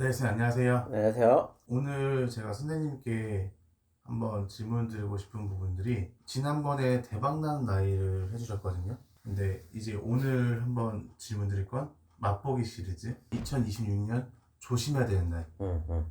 네, 선생님 안녕하세요. 안녕하세요. 오늘 제가 선생님께 한번 질문 드리고 싶은 부분들이 지난번에 대박나는 나이를 해주셨거든요. 근데 이제 오늘 한번 질문 드릴 건 맛보기 시리즈 2026년 조심해야 되는 나이. 음, 음.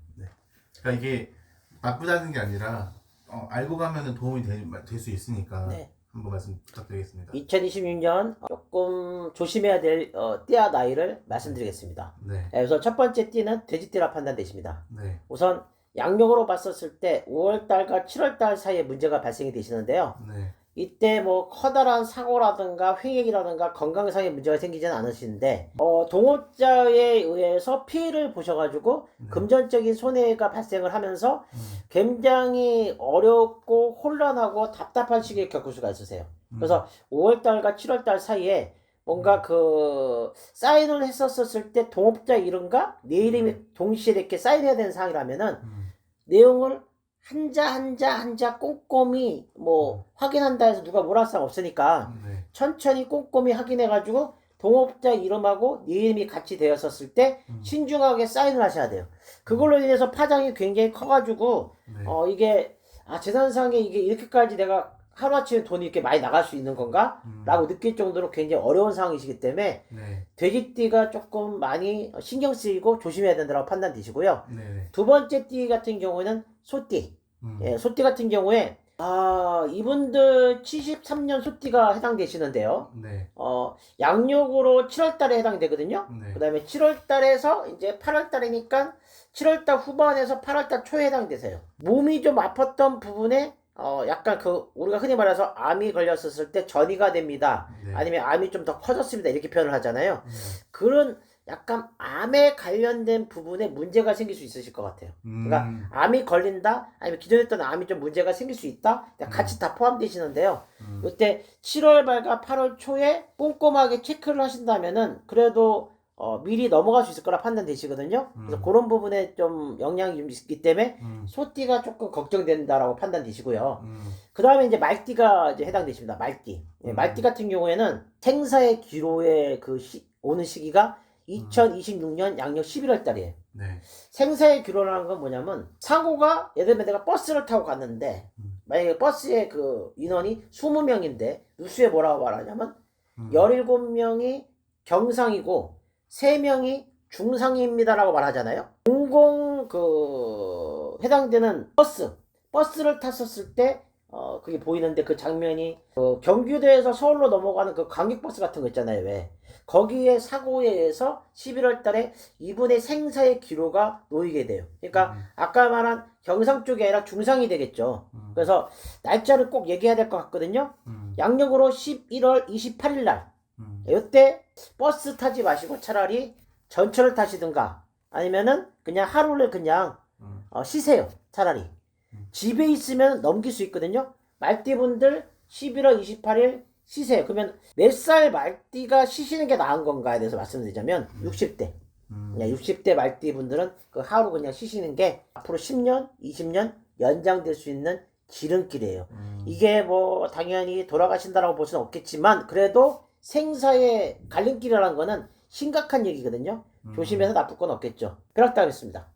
그러니까 이게 나쁘다는 게 아니라 어, 알고 가면은 도움이 될 수 있으니까 네. 한번 말씀 부탁드리겠습니다. 2026년 조금 조심해야 될 어, 띠와 나이를 말씀드리겠습니다. 네, 네, 우선 첫 번째 띠는 돼지띠라 판단되십니다. 네, 우선 양력으로 봤었을 때 5월달과 7월달 사이에 문제가 발생이 되시는데요. 네, 이때 뭐 커다란 사고라든가 횡액이라든가 건강상의 문제가 생기지는 않으시는데 어, 동업자에 의해서 피해를 보셔가지고 네. 금전적인 손해가 발생을 하면서 음, 굉장히 어렵고 혼란하고 답답한 시기를 겪을 수가 있으세요. 음, 그래서 5월달과 7월달 사이에 뭔가 그 사인을 했었을 때 동업자 이름과 내 이름이 동시에 이렇게 사인해야 되는 상황이라면은 음, 내용을 한자 한자 한자 꼼꼼히 뭐 확인한다 해서 누가 뭐라 할 사람 없으니까 네, 천천히 꼼꼼히 확인해 가지고 동업자 이름하고 내 이름이 같이 되었었을 때 음, 신중하게 사인을 하셔야 돼요. 그걸로 인해서 파장이 굉장히 커가지고 네, 어 이게 아 재산상에 이게 이렇게까지 내가 하루아침에 돈이 이렇게 많이 나갈 수 있는 건가? 음, 라고 느낄 정도로 굉장히 어려운 상황이시기 때문에 네, 돼지띠가 조금 많이 신경 쓰이고 조심해야 된다고 판단되시고요. 네, 네, 두 번째 띠 같은 경우에는 소띠. 음, 예, 소띠 같은 경우에 아 이분들 73년 소띠가 해당되시는데요. 네, 어 양력으로 7월 달에 해당되거든요. 네, 그 다음에 7월 달에서 이제 8월 달이니까 7월 달 후반에서 8월 달 초에 해당되세요. 몸이 좀 아팠던 부분에 어 약간 그 우리가 흔히 말해서 암이 걸렸었을 때 전이가 됩니다. 네, 아니면 암이 좀 더 커졌습니다. 이렇게 표현을 하잖아요. 네. 그런 약간 암에 관련된 부분에 문제가 생길 수 있으실 것 같아요. 그러니까 음, 암이 걸린다, 아니면 기존에 있던 암이 좀 문제가 생길 수 있다, 같이 다 포함되시는데요. 음, 이때 7월 말과 8월 초에 꼼꼼하게 체크를 하신다면은 그래도 어, 미리 넘어갈 수 있을 거라 판단되시거든요. 그래서 음. 그런 부분에 좀 영향이 좀 있기 때문에 음, 소띠가 조금 걱정된다라고 판단되시고요. 음, 그 다음에 이제 말띠가 이제 해당되십니다. 말띠. 예, 음. 말띠 같은 경우에는 생사의 기로에 그 시- 오는 시기가 2026년 양력 11월 달이에요. 네, 생사의 기로라는 건 뭐냐면 사고가 예를 들면 내가 버스를 타고 갔는데 음. 만약에 버스의 그 인원이 20명인데 뉴스에 뭐라고 말하냐면 음, 17명이 경상이고 3명이 중상입니다라고 말하잖아요. 공공 그 해당되는 버스 버스를 탔었을 때 어, 그게 보이는데 그 장면이 그 경기도에서 서울로 넘어가는 그 관객버스 같은 거 있잖아요. 왜? 거기에 사고에 의해서 11월 달에 이분의 생사의 기로가 놓이게 돼요. 그러니까 음, 아까 말한 경상 쪽이 아니라 중상이 되겠죠. 음, 그래서 날짜를 꼭 얘기해야 될 것 같거든요. 음, 양력으로 11월 28일 날. 음, 이때 버스 타지 마시고 차라리 전철을 타시든가 아니면은 그냥 하루를 그냥 음, 어, 쉬세요. 차라리. 음. 집에 있으면 넘길 수 있거든요. 말띠분들 11월 28일 쉬세요. 그러면 몇 살 말띠가 쉬시는 게 나은 건가에 대해서 말씀드리자면 60대. 음, 그냥 60대 말띠분들은 그 하루 그냥 쉬시는 게 앞으로 10년, 20년 연장될 수 있는 지름길이에요. 음, 이게 뭐 당연히 돌아가신다라고 볼 수는 없겠지만 그래도 생사의 갈림길이라는 거는 심각한 얘기거든요. 음. 조심해서 나쁠 건 없겠죠. 벼락당했습니다.